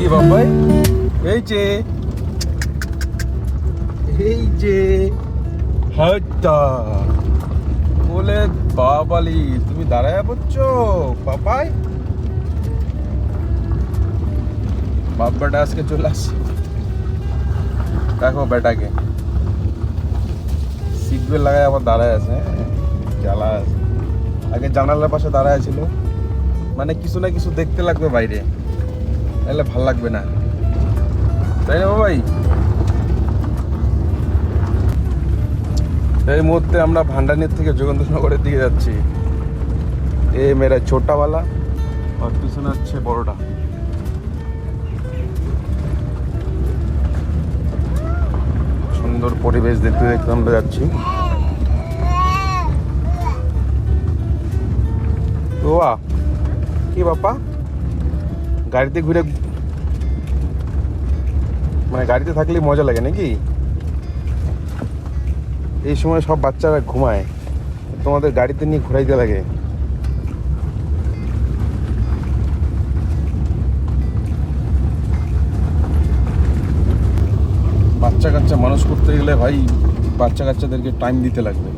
কি বাবাই এই যে। এই যে। হাইটা বলে বাবালি তুমি দাঁড়ায় পড়ছো? পাপাই বাপ আজকে চলে আসছে। দেখো বেটাকে। সিট বেল্ট লাগায় আবার দাঁড়ায় আছে হ্যাঁ, জ্বালা আছে। আগে জানালার পাশে দাঁড়ায় ছিল। মানে কিছু না কিছু দেখতে লাগবে বাইরে। তাহলে ভালো লাগবে না। তাই না ভাই এই মুহূর্তে আমরা ভান্ডানির থেকে যোগেন্দ্রনগরের দিকে যাচ্ছি। এ মেরা ছোটাওয়ালা আর পিছনে হচ্ছে বড়টা। সুন্দর পরিবেশ দেখতে দেখতে আমরা যাচ্ছি। কি বাপা গাড়িতে ঘুরে মানে গাড়িতে থাকলেই মজা লাগে নাকি? এই সময় সব বাচ্চারা ঘুমায়। তোমাদের গাড়িতে নিয়ে ঘুরাইতে লাগে। বাচ্চা কাচ্চা মানুষ করতে গেলে ভাই বাচ্চা কাচ্চাদেরকে টাইম দিতে লাগবে।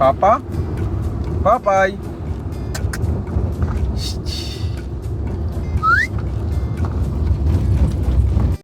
পাপা পাপাই